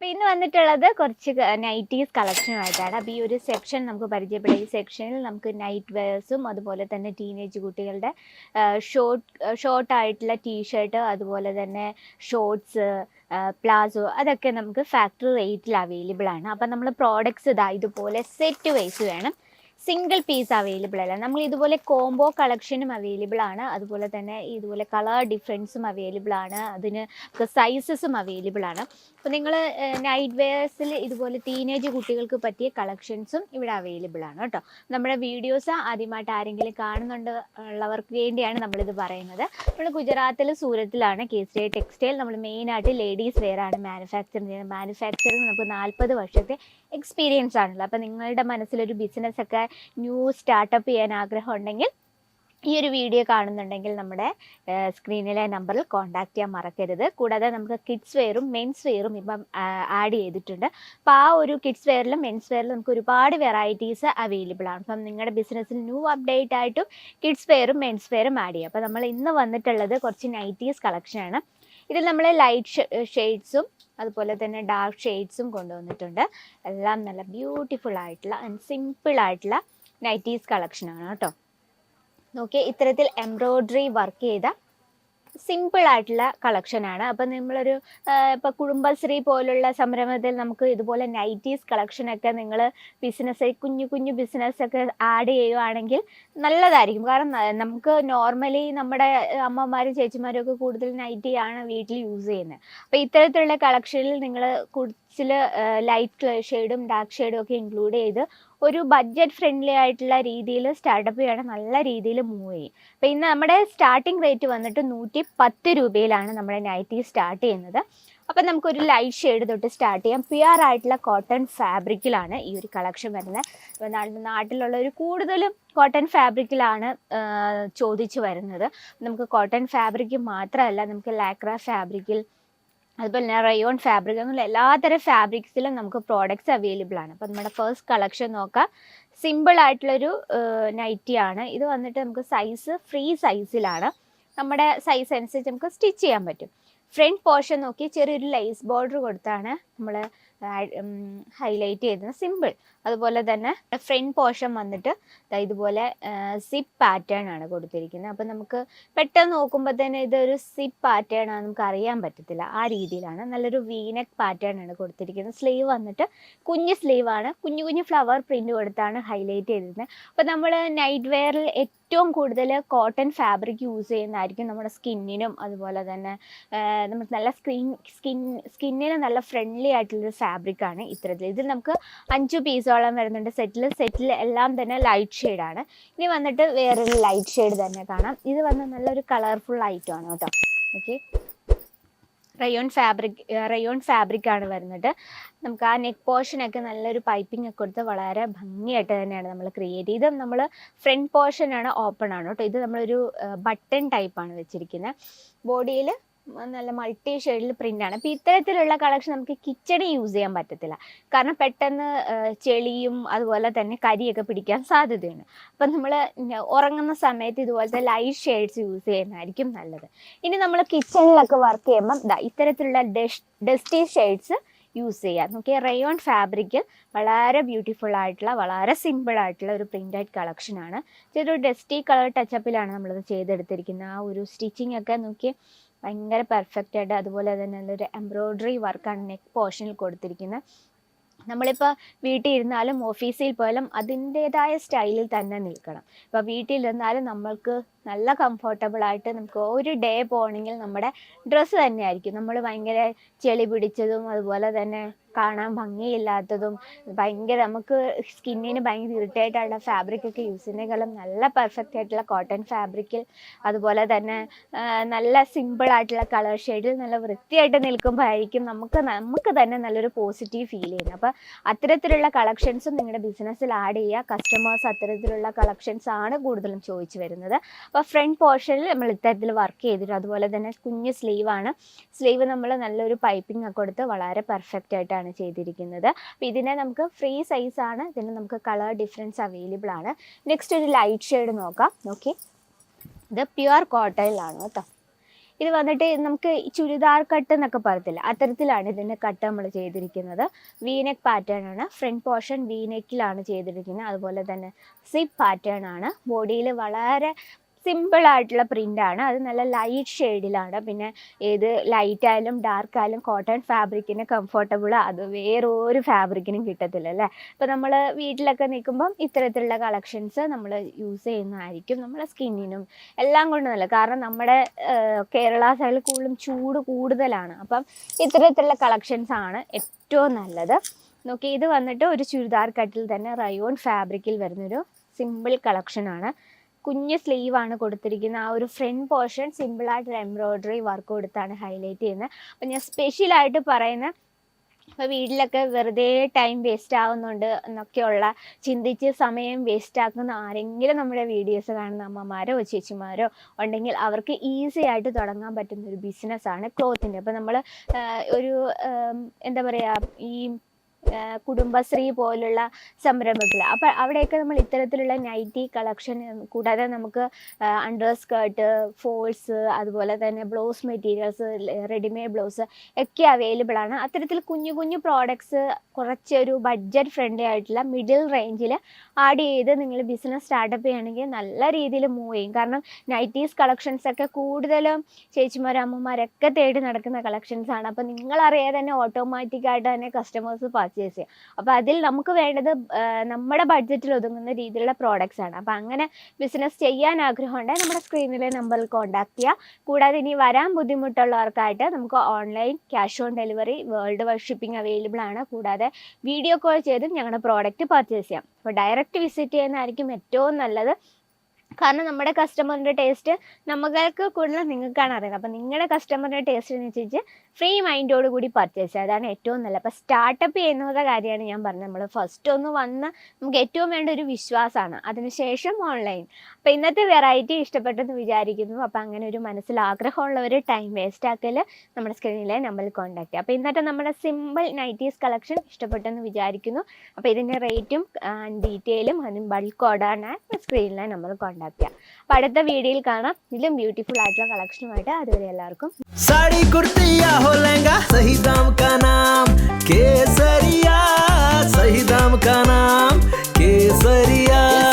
അപ്പൊ ഇന്ന് വന്നിട്ടുള്ളത് കുറച്ച് നൈറ്റീസ് കളക്ഷനുമായിട്ടാണ് അപ്പോൾ ഈ ഒരു സെക്ഷൻ നമുക്ക് പരിചയപ്പെടാം. ഈ സെക്ഷനിൽ നമുക്ക് നൈറ്റ് വെയർസും അതുപോലെ തന്നെ ടീനേജ് കുട്ടികളുടെ ഷോർട്ട് ഷോർട്ട് ആയിട്ടുള്ള ടീഷർട്ട് അതുപോലെ തന്നെ ഷോർട്സ് പ്ലാസോ അതൊക്കെ നമുക്ക് ഫാക്ടറി റേറ്റിൽ അവൈലബിൾ ആണ്. അപ്പം നമ്മൾ പ്രോഡക്ട്സ് ഇതാ ഇതുപോലെ സെറ്റ് വൈസ് വേണം. സിംഗിൾ പീസ് അവൈലബിൾ അല്ല. നമ്മൾ ഇതുപോലെ കോംബോ കളക്ഷനും അവൈലബിൾ ആണ്. അതുപോലെ തന്നെ ഇതുപോലെ കളർ ഡിഫറൻസും അവൈലബിൾ ആണ്. അതിന് സൈസസും അവൈലബിൾ ആണ്. അപ്പോൾ നിങ്ങൾ നൈറ്റ് വെയേഴ്സിൽ ഇതുപോലെ ടീനേജ് കുട്ടികൾക്ക് പറ്റിയ കളക്ഷൻസും ഇവിടെ അവൈലബിൾ ആണ് കേട്ടോ. നമ്മുടെ വീഡിയോസ് ആദ്യമായിട്ട് ആരെങ്കിലും കാണുന്നുണ്ട് ഉള്ളവർക്ക് വേണ്ടിയാണ് നമ്മളിത് പറയുന്നത്. നമ്മൾ ഗുജറാത്തിൽ സൂരത്തിലാണ് കേസരി ടെക്സ്റ്റൈൽ നമ്മൾ മെയിനായിട്ട് ലേഡീസ് വെയർ ആണ് മാനുഫാക്ചർ ചെയ്യുന്നത്. മാനുഫാക്ചറിങ് നമുക്ക് നാൽപ്പത് വർഷത്തെ എക്സ്പീരിയൻസ് ആണല്ലോ അപ്പോൾ നിങ്ങളുടെ മനസ്സിലൊരു ബിസിനസ് ഒക്കെ ന്യൂ സ്റ്റാർട്ടപ്പ് ചെയ്യാൻ ആഗ്രഹം ഉണ്ടെങ്കിൽ ഈ ഒരു വീഡിയോ കാണുന്നുണ്ടെങ്കിൽ നമ്മുടെ സ്ക്രീനിലെ നമ്പറിൽ കോൺടാക്ട് ചെയ്യാൻ മറക്കരുത്. കൂടാതെ നമുക്ക് കിഡ്സ് വെയറും മെൻസ് വെയറും ഇപ്പം ആഡ് ചെയ്തിട്ടുണ്ട്. അപ്പോൾ ആ ഒരു കിഡ്സ് വെയറിലും മെൻസ് വെയറിലും നമുക്ക് ഒരുപാട് വെറൈറ്റീസ് അവൈലബിൾ ആണ്. അപ്പം നിങ്ങളുടെ ബിസിനസ്സിൽ ന്യൂ അപ്ഡേറ്റ് ആയിട്ടും കിഡ്സ് വെയറും മെൻസ് വെയറും ആഡ് ചെയ്യും. അപ്പോൾ നമ്മൾ ഇന്ന് വന്നിട്ടുള്ളത് കുറച്ച് നൈറ്റീസ് കളക്ഷനാണ് ഇതിൽ നമ്മൾ ലൈറ്റ് ഷെയ്ഡ്സും അതുപോലെ തന്നെ ഡാർക്ക് ഷെയ്ഡ്സും കൊണ്ടുവന്നിട്ടുണ്ട്. എല്ലാം നല്ല ബ്യൂട്ടിഫുൾ ആയിട്ടുള്ള ആൻഡ് സിമ്പിൾ ആയിട്ടുള്ള നൈറ്റീസ് കളക്ഷനാണ് കേട്ടോ. നോക്കിയാൽ ഇത്തരത്തിൽ എംബ്രോയ്ഡറി വർക്ക് ചെയ്ത സിമ്പിൾ ആയിട്ടുള്ള കളക്ഷനാണ് അപ്പം നമ്മളൊരു ഇപ്പോൾ കുടുംബശ്രീ പോലുള്ള സംരംഭത്തിൽ നമുക്ക് ഇതുപോലെ നൈറ്റീസ് കളക്ഷൻ ഒക്കെ നിങ്ങൾ ബിസിനസ് കുഞ്ഞു കുഞ്ഞു ബിസിനസ് ഒക്കെ ആഡ് ചെയ്യുവാണെങ്കിൽ നല്ലതായിരിക്കും. കാരണം നമുക്ക് നോർമലി നമ്മുടെ അമ്മമാരും ചേച്ചിമാരും ഒക്കെ കൂടുതൽ നൈറ്റിയാണ് വീട്ടിൽ യൂസ് ചെയ്യുന്നത്. അപ്പോൾ ഇത്തരത്തിലുള്ള കളക്ഷനിൽ നിങ്ങൾ കുറച്ചിൽ ലൈറ്റ് ഷെയ്ഡും ഡാർക്ക് ഷെയ്ഡും ഒക്കെ ഇൻക്ലൂഡ് ചെയ്ത് ഒരു ബഡ്ജറ്റ് ഫ്രണ്ട്ലി ആയിട്ടുള്ള രീതിയിൽ സ്റ്റാർട്ടപ്പ് ചെയ്യണം നല്ല രീതിയിൽ മൂവ് ചെയ്യും. അപ്പോൾ ഇന്ന് നമ്മുടെ സ്റ്റാർട്ടിംഗ് റേറ്റ് വന്നിട്ട് നൂറ്റി പത്ത് രൂപയിലാണ് നമ്മുടെ നൈറ്റി സ്റ്റാർട്ട് ചെയ്യുന്നത്. അപ്പം നമുക്കൊരു ലൈറ്റ് ഷെയ്ഡ് തൊട്ട് സ്റ്റാർട്ട് ചെയ്യാം. പ്യുവർ ആയിട്ടുള്ള കോട്ടൺ ഫാബ്രിക്കിലാണ് ഈ ഒരു കളക്ഷൻ വരുന്നത്. നാട്ടിലുള്ള ഒരു കൂടുതലും കോട്ടൺ ഫാബ്രിക്കിലാണ് ചോദിച്ചു വരുന്നത്. നമുക്ക് കോട്ടൺ ഫാബ്രിക് മാത്രമല്ല നമുക്ക് ലാക്ര ഫാബ്രിക്കിൽ അതുപോലെ തന്നെ റയോൺ ഫാബ്രിക് അങ്ങനെയുള്ള എല്ലാത്തരം ഫാബ്രിക്സിലും നമുക്ക് പ്രോഡക്റ്റ്സ് അവൈലബിൾ ആണ്. അപ്പോൾ നമ്മുടെ ഫസ്റ്റ് കളക്ഷൻ നോക്കാം. സിമ്പിൾ ആയിട്ടുള്ളൊരു നൈറ്റി ആണ്. ഇത് വന്നിട്ട് നമുക്ക് സൈസ് ഫ്രീ സൈസിലാണ് നമ്മുടെ സൈസ് അനുസരിച്ച് നമുക്ക് സ്റ്റിച്ച് ചെയ്യാൻ പറ്റും. ഫ്രണ്ട് പോർഷൻ നോക്കി ചെറിയൊരു ലൈസ് ബോർഡർ കൊടുത്താണ് നമ്മൾ ഹൈലൈറ്റ് ചെയ്തത് സിമ്പിൾ. അതുപോലെ തന്നെ ഫ്രണ്ട് പോർഷൻ വന്നിട്ട് ഇതുപോലെ സിപ്പ് പാറ്റേൺ ആണ് കൊടുത്തിരിക്കുന്നത്. അപ്പം നമുക്ക് പെട്ടെന്ന് നോക്കുമ്പോൾ തന്നെ ഇതൊരു സിപ്പ് പാറ്റേൺ ആണ് നമുക്ക് അറിയാൻ പറ്റത്തില്ല. ആ രീതിയിലാണ്. നല്ലൊരു വീനക് പാറ്റേൺ ആണ് കൊടുത്തിരിക്കുന്നത്. സ്ലീവ് വന്നിട്ട് കുഞ്ഞ് സ്ലീവാണ് കുഞ്ഞു കുഞ്ഞു ഫ്ലവർ പ്രിന്റ് കൊടുത്താണ് ഹൈലൈറ്റ് ചെയ്തിരുന്നത്. അപ്പോൾ നമ്മൾ നൈറ്റ് വെയറിൽ ഏറ്റവും കൂടുതൽ കോട്ടൺ ഫാബ്രിക് യൂസ് ചെയ്യുന്നതായിരിക്കും നമ്മുടെ സ്കിന്നിനും അതുപോലെ തന്നെ നമ്മൾ നല്ല സ്കിൻ സ്കിൻ സ്കിന്നിന് നല്ല ഫ്രണ്ട്ലി ആയിട്ടുള്ളൊരു ഫാബ്രിക്കാണ് ഇത്തരത്തിൽ ഇതിൽ നമുക്ക് അഞ്ച് പീസോളം വരുന്നുണ്ട്. സെറ്റിൽ സെറ്റിൽ എല്ലാം തന്നെ ലൈറ്റ് ഷെയ്ഡാണ് ഇനി വന്നിട്ട് വേറൊരു ലൈറ്റ് ഷെയ്ഡ് തന്നെ കാണാം. ഇത് വന്ന് നല്ലൊരു കളർഫുൾ ഐറ്റം ആണ് കേട്ടോ. Okay rayon fabric rayon fabric ആണ് വരുന്നത്. നമുക്ക് ആ നെക്ക് പോർഷനൊക്കെ നല്ലൊരു പൈപ്പിംഗ് ഒക്കെ കൊടുത്ത് വളരെ ഭംഗിയായിട്ട് തന്നെയാണ് നമ്മൾ ക്രിയേറ്റ് ചെയ്ത്. നമ്മൾ ഫ്രണ്ട് പോർഷൻ ആണ് ഓപ്പൺ ആണ് കേട്ടോ. ഇത് നമ്മളൊരു ബട്ടൺ ടൈപ്പാണ് വെച്ചിരിക്കുന്നത് ബോഡിയിൽ നല്ല മൾട്ടി ഷെയ്ഡിൽ പ്രിന്റ് ആണ്. അപ്പോൾ ഇത്തരത്തിലുള്ള കളക്ഷൻ നമുക്ക് കിച്ചണിൽ യൂസ് ചെയ്യാൻ പറ്റത്തില്ല. കാരണം പെട്ടെന്ന് ചെളിയും അതുപോലെ തന്നെ കരിയൊക്കെ പിടിക്കാൻ സാധ്യതയുണ്ട്. അപ്പം നമ്മൾ ഉറങ്ങുന്ന സമയത്ത് ഇതുപോലത്തെ ലൈറ്റ് ഷെയ്ഡ്സ് യൂസ് ചെയ്യുന്നതായിരിക്കും നല്ലത്. ഇനി നമ്മൾ കിച്ചണിലൊക്കെ വർക്ക് ചെയ്യുമ്പോൾ ഇത്തരത്തിലുള്ള ഡസ്റ്റി ഷെയ്ഡ്സ് യൂസ് ചെയ്യാം. നോക്കിയ റയോൺ ഫാബ്രിക്കിൽ വളരെ ബ്യൂട്ടിഫുൾ ആയിട്ടുള്ള വളരെ സിമ്പിൾ ആയിട്ടുള്ള ഒരു പ്രിന്റഡ് കളക്ഷനാണ് ചെറിയൊരു ഡസ്റ്റി കളർ ടച്ചപ്പിലാണ് നമ്മളിത് ചെയ്തെടുത്തിരിക്കുന്നത്. ആ ഒരു സ്റ്റിച്ചിങ് ഒക്കെ നോക്കി ഭയങ്കര പെർഫെക്റ്റ് ആയിട്ട് അതുപോലെ തന്നെ നല്ലൊരു എംബ്രോയ്ഡറി വർക്കാണ് നെക്ക് പോർഷനിൽ കൊടുത്തിരിക്കുന്നത്. നമ്മളിപ്പോൾ വീട്ടിൽ ഇരുന്നാലും ഓഫീസിൽ പോയാലും അതിന്റേതായ സ്റ്റൈലിൽ തന്നെ നിൽക്കണം. ഇപ്പോൾ വീട്ടിൽ ഇരുന്നാലും നമ്മൾക്ക് നല്ല കംഫർട്ടബിൾ ആയിട്ട് നമുക്ക് ഒരു ഡേ പോകണമെങ്കിൽ നമ്മുടെ ഡ്രസ്സ് തന്നെയായിരിക്കും. നമ്മൾ ഭയങ്കര ചെളി പിടിച്ചതും അതുപോലെ തന്നെ കാണാൻ ഭംഗിയില്ലാത്തതും ഭയങ്കര നമുക്ക് സ്കിന്നിന് ഭയങ്കര ഇറിറ്റേറ്റ് ആയിട്ടുള്ള ഫാബ്രിക് ഒക്കെ യൂസ് ചെയ്യുന്നതിനേക്കാളും നല്ല പെർഫെക്റ്റ് ആയിട്ടുള്ള കോട്ടൺ ഫാബ്രിക്കിൽ അതുപോലെ തന്നെ നല്ല സിമ്പിൾ ആയിട്ടുള്ള കളർ ഷെയ്ഡിൽ നല്ല വൃത്തിയായിട്ട് നിൽക്കുമ്പോഴായിരിക്കും നമുക്ക് നമുക്ക് തന്നെ നല്ലൊരു പോസിറ്റീവ് ഫീൽ ചെയ്യുന്നത്. അപ്പോൾ അത്തരത്തിലുള്ള കളക്ഷൻസും നിങ്ങളുടെ ബിസിനസ്സിൽ ആഡ് ചെയ്യുക. കസ്റ്റമേഴ്സ് അത്തരത്തിലുള്ള കളക്ഷൻസ് ആണ് കൂടുതലും ചോദിച്ചു വരുന്നത്. അപ്പോൾ ഫ്രണ്ട് പോർഷനിൽ നമ്മൾ ഇത്തരത്തിൽ വർക്ക് ചെയ്തിട്ട് അതുപോലെ തന്നെ കുഞ്ഞ് ആണ്. സ്ലീവ് നമ്മൾ നല്ലൊരു പൈപ്പിംഗ് ഒക്കെ കൊടുത്ത് വളരെ പെർഫെക്റ്റ് ആയിട്ടാണ് ചെയ്തിരിക്കുന്നത്. അപ്പോൾ ഇതിനെ നമുക്ക് ഫ്രീ സൈസ് ആണ്. ഇതിന് നമുക്ക് കളർ ഡിഫറൻസ് അവൈലബിൾ ആണ്. നെക്സ്റ്റ് ഒരു ലൈറ്റ് ഷെയ്ഡ് നോക്കാം. ഓക്കെ ഇത് പ്യുവർ കോട്ടയിലാണ് കേട്ടോ. ഇത് വന്നിട്ട് നമുക്ക് ചുരിദാർ കട്ട് എന്നൊക്കെ പറയത്തില്ല? അത്തരത്തിലാണ് ഇതിന്റെ കട്ട് നമ്മൾ ചെയ്തിരിക്കുന്നത്. വീനെക്ക് പാറ്റേൺ ആണ്. ഫ്രണ്ട് പോർഷൻ വീനെക്കിലാണ് ചെയ്തിരിക്കുന്നത്. അതുപോലെ തന്നെ സിപ്പ് പാറ്റേൺ ആണ്. ബോഡിയിൽ വളരെ സിമ്പിൾ ആയിട്ടുള്ള പ്രിന്റ് ആണ്. അത് നല്ല ലൈറ്റ് ഷെയ്ഡിലാണ്. പിന്നെ ഏത് ലൈറ്റ് ആയാലും ഡാർക്ക് ആയാലും കോട്ടൺ ഫാബ്രിക്കിന് കംഫർട്ടബിൾ അത് വേറൊരു ഫാബ്രിക്കിനും കിട്ടത്തില്ല അല്ലേ? അപ്പോൾ നമ്മൾ വീട്ടിലൊക്കെ നിൽക്കുമ്പം ഇത്തരത്തിലുള്ള കളക്ഷൻസ് നമ്മൾ യൂസ് ചെയ്യുന്നതായിരിക്കും നമ്മളെ സ്കിന്നിനും എല്ലാം കൊണ്ടും നല്ല കാരണം നമ്മുടെ കേരള സൈഡിൽ കൂടുതലും ചൂട് കൂടുതലാണ്. അപ്പം ഇത്തരത്തിലുള്ള കളക്ഷൻസ് ആണ് ഏറ്റവും നല്ലത്. നോക്കി ഇത് വന്നിട്ട് ഒരു ചുരിദാർ കട്ടിൽ തന്നെ റയോൺ ഫാബ്രിക്കിൽ വരുന്നൊരു സിമ്പിൾ കളക്ഷനാണ് കുഞ്ഞ് സ്ലീവ് ആണ് കൊടുത്തിരിക്കുന്നത് ആ ഒരു ഫ്രണ്ട് പോർഷൻ സിമ്പിളായിട്ടൊരു എംബ്രോയിഡറി വർക്ക് കൊടുത്താണ് ഹൈലൈറ്റ് ചെയ്യുന്നത് അപ്പം ഞാൻ സ്പെഷ്യലായിട്ട് പറയുന്ന ഇപ്പോൾ വീട്ടിലൊക്കെ വെറുതെ ടൈം വേസ്റ്റ് ആവുന്നുണ്ട് എന്നൊക്കെയുള്ള ചിന്തിച്ച് സമയം വേസ്റ്റ് ആക്കുന്ന ആരെങ്കിലും നമ്മുടെ വീഡിയോസ് കാണുന്ന അമ്മമാരോ ചേച്ചിമാരോ ഉണ്ടെങ്കിൽ അവർക്ക് ഈസി ആയിട്ട് തുടങ്ങാൻ പറ്റുന്ന ഒരു ബിസിനസ്സാണ് ക്ലോത്തിന്റെ അപ്പോൾ നമ്മൾ ഒരു എന്താ പറയുക ഈ കുടുംബശ്രീ പോലുള്ള സംരംഭങ്ങൾ. അപ്പോൾ അവിടെയൊക്കെ നമ്മൾ ഇത്തരത്തിലുള്ള നൈറ്റി കളക്ഷൻ കൂടാതെ നമുക്ക് അണ്ടർ സ്കേർട്ട് ഫോൾസ് അതുപോലെ തന്നെ ബ്ലൗസ് മെറ്റീരിയൽസ് റെഡിമെയ്ഡ് ബ്ലൗസ് ഒക്കെ അവൈലബിൾ ആണ്. അത്തരത്തിൽ കുഞ്ഞു കുഞ്ഞു പ്രോഡക്ട്സ് കുറച്ചൊരു ബഡ്ജറ്റ് ഫ്രണ്ട്ലി ആയിട്ടുള്ള മിഡിൽ റേഞ്ചിൽ ആഡ് ചെയ്ത് നിങ്ങൾ ബിസിനസ് സ്റ്റാർട്ടപ്പ് ചെയ്യുകയാണെങ്കിൽ നല്ല രീതിയിൽ മൂവ് ചെയ്യും. കാരണം നൈറ്റീസ് കളക്ഷൻസ് ഒക്കെ കൂടുതലും ചേച്ചിമാരും അമ്മമാരൊക്കെ തേടി നടക്കുന്ന കളക്ഷൻസ് ആണ്. അപ്പോൾ നിങ്ങൾ അറിയാതെ തന്നെ ഓട്ടോമാറ്റിക്കായിട്ട് തന്നെ കസ്റ്റമേഴ്സ് പർച്ചേസ് ചെയ്യും. അപ്പോൾ അതിൽ നമുക്ക് വേണ്ടത് നമ്മുടെ ബഡ്ജറ്റിൽ ഒതുങ്ങുന്ന രീതിയിലുള്ള പ്രോഡക്റ്റ്സ് ആണ്. അപ്പോൾ അങ്ങനെ ബിസിനസ് ചെയ്യാൻ ആഗ്രഹമുണ്ടെങ്കിൽ നമ്മുടെ സ്ക്രീനിലെ നമ്പറിൽ കോൺടാക്ട് ചെയ്യുക കൂടാതെ ഇനി വരാൻ ബുദ്ധിമുട്ടുള്ളവർക്കായിട്ട് നമുക്ക് online cash on delivery world wide shipping available ആണ്. കൂടാതെ വീഡിയോ കോൾ ചെയ്തും ഞങ്ങളുടെ പ്രോഡക്റ്റ് പർച്ചേസ് ചെയ്യാം. അപ്പോൾ ഡയറക്റ്റ് വിസിറ്റ് ചെയ്യുന്നതായിരിക്കും ഏറ്റവും നല്ലത്. കാരണം നമ്മുടെ കസ്റ്റമറിന്റെ ടേസ്റ്റ് നമ്മൾക്ക് കൂടുതൽ നിങ്ങൾക്കാണ് അറിയുന്നത്. അപ്പോൾ നിങ്ങളുടെ കസ്റ്റമറിന്റെ ടേസ്റ്റിനനുസരിച്ച് ഫ്രീ മൈൻഡോട് കൂടി പർച്ചേസ് ചെയ്യുക. അതാണ് ഏറ്റവും നല്ലത്. അപ്പോൾ സ്റ്റാർട്ടപ്പ് ചെയ്യുന്നവരുടെ കാര്യമാണ് ഞാൻ പറഞ്ഞത്. നമ്മൾ ഫസ്റ്റ് ഒന്ന് വന്ന് നമുക്ക് ഏറ്റവും വേണ്ട ഒരു വിശ്വാസമാണ് അതിനുശേഷം ഓൺലൈൻ അപ്പോൾ ഇന്നത്തെ വെറൈറ്റി ഇഷ്ടപ്പെട്ടെന്ന് വിചാരിക്കുന്നു. അപ്പോൾ അങ്ങനെ ഒരു മനസ്സിൽ ആഗ്രഹമുള്ളവർ ടൈം വേസ്റ്റ് ആക്കൽ നമ്മുടെ സ്ക്രീനിലെ നമ്പറിൽ കോൺടാക്ട് ചെയ്യുക. അപ്പോൾ ഇന്നത്തെ നമ്മുടെ സിമ്പിൾ നൈറ്റീസ് കളക്ഷൻ ഇഷ്ടപ്പെട്ടെന്ന് വിചാരിക്കുന്നു. അപ്പോൾ ഇതിന്റെ റേറ്റും ഡീറ്റെയിലും അതിന് ബൾക്ക് ഓർഡറിന് സ്ക്രീനിലെ നമ്പർ കോൺടാക്ട് ഉണ്ടാക്കുക. അപ്പൊ അടുത്ത വീഡിയോയിൽ കാണാം. ഇതിലും ബ്യൂട്ടിഫുൾ ആയിട്ടുള്ള കളക്ഷനുമായിട്ട് അതുവരെ എല്ലാവർക്കും സാരി കുർത്തിയാ ഹോ കേസരിയാ.